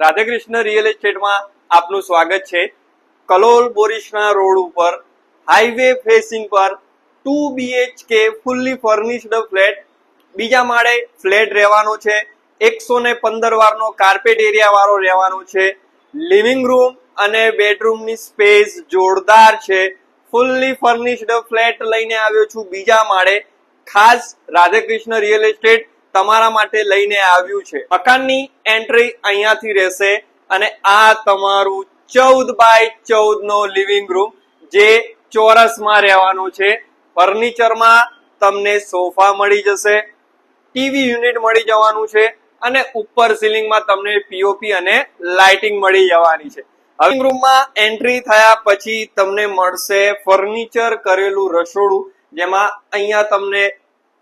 Radhekrishna real એસ્ટેટમાં આપનું સ્વાગત છે. કલોલ બોરિશના રોડ ઉપર હાઈવે ફેસિંગ પર two BHK fully furnished flat. બીજા માળે ફ્લેટ રહેવાનો છે. એકસો ને પંદર વારનો કાર્પેટ એરિયા વાળો રહેવાનો છે. લિવિંગ રૂમ અને બેડરૂમની સ્પેસ જોરદાર છે. ફૂલ્લી ફર્નિશ્ડ ફ્લેટ લઈને આવ્યો છું બીજા માળે. ખાસ રાધાકૃષ્ણ રિયલ એસ્ટેટ તમારા માટે લઈને આવ્યું છે. મકાનની એન્ટ્રી અહીંયાથી રહેશે અને આ તમારું ચૌદ બાય ચૌદ નો લિવિંગ રૂમ જે ચોરસમાં રહેવાનો છે. ફર્નિચરમાં તમને સોફા મળી જશે ટીવી યુનિટ મળી જવાનું છે અને ઉપર સિલિંગમાં તમને પીઓપી અને લાઇટિંગ મળી જવાની છે. હવે રૂમમાં એન્ટ્રી થયા પછી તમને મળશે ફર્નિચર કરેલું રસોડું, જેમાં અહીંયા તમને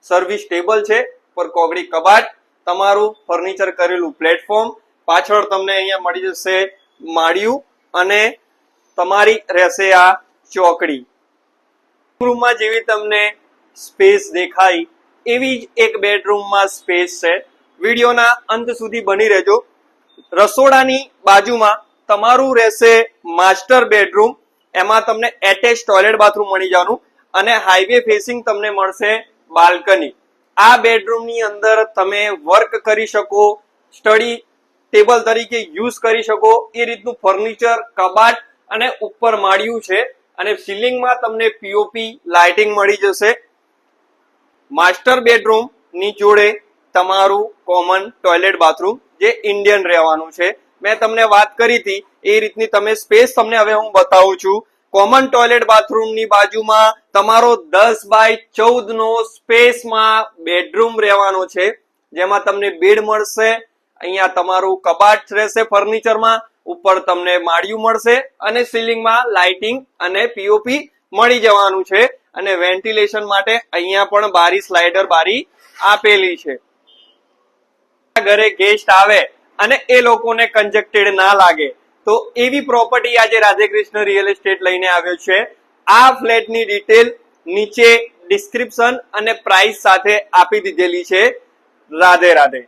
સર્વિસ ટેબલ છે પર કોગડી કબાટ, તમારું ફર્નિચર કરેલું પ્લેટફોર્મ પાછળ તમને અહીંયા મળી જશે માળિયું અને તમારી રહેશે આ ચોકડી. રૂમમાં જેવી તમને સ્પેસ દેખાય, એવી જ એક બેડરૂમમાં સ્પેસ છે. વિડીયોના અંત સુધી બની રહેજો. રસોડાની બાજુમાં તમારું રહેશે માસ્ટર બેડરૂમ એમાં તમને એટેચ ટોયલેટ બાથરૂમ મળી જવાનું અને હાઈવે ફેસિંગ તમને મળશે બાલ્કની આ બેડરૂમની અંદર તમે વર્ક કરી શકો, સ્ટડી ટેબલ તરીકે યુઝ કરી શકો. એ રીતનું ફર્નિચર, કબાટ અને ઉપર માળિયું છે. અને સિલિંગમાં તમને પીઓપી લાઇટિંગ મળી જશે. માસ્ટર બેડરૂમની જોડે તમારું કોમન ટોયલેટ બાથરૂમ, જે ઇન્ડિયન રહેવાનું છે. મેં તમને વાત કરી હતી, એ રીતની તમે સ્પેસ તમને હવે હું બતાવું છું. કોમન ટોયલેટ બાથરૂમની બાજુમાં તમારો દસ બાય ચૌદ નો સ્પેસમાં બેડરૂમ રહેવાનો છે. જેમાં તમને બેડ મળશે, અહીંયા તમારું કબાટ રહેશે ફર્નિચરમાં, ઉપર તમને માળિયું મળશે અને સીલિંગમાં લાઇટિંગ અને પીઓપી મળી જવાનું છે. અને વેન્ટિલેશન માટે અહીંયા પણ બારી સ્લાઇડર બારી આપેલી છે. ઘરે ગેસ્ટ આવે અને એ લોકોને કંજક્ટેડ ના લાગે. તો એવી પ્રોપર્ટી આજે રાધેકૃષ્ણ રિયલ એસ્ટેટ લઈને આવ્યો છે. આ ફ્લેટની ડિટેલ નીચે ડિસ્ક્રિપ્શન અને પ્રાઇસ સાથે આપી દીધેલી છે. રાધે રાધે.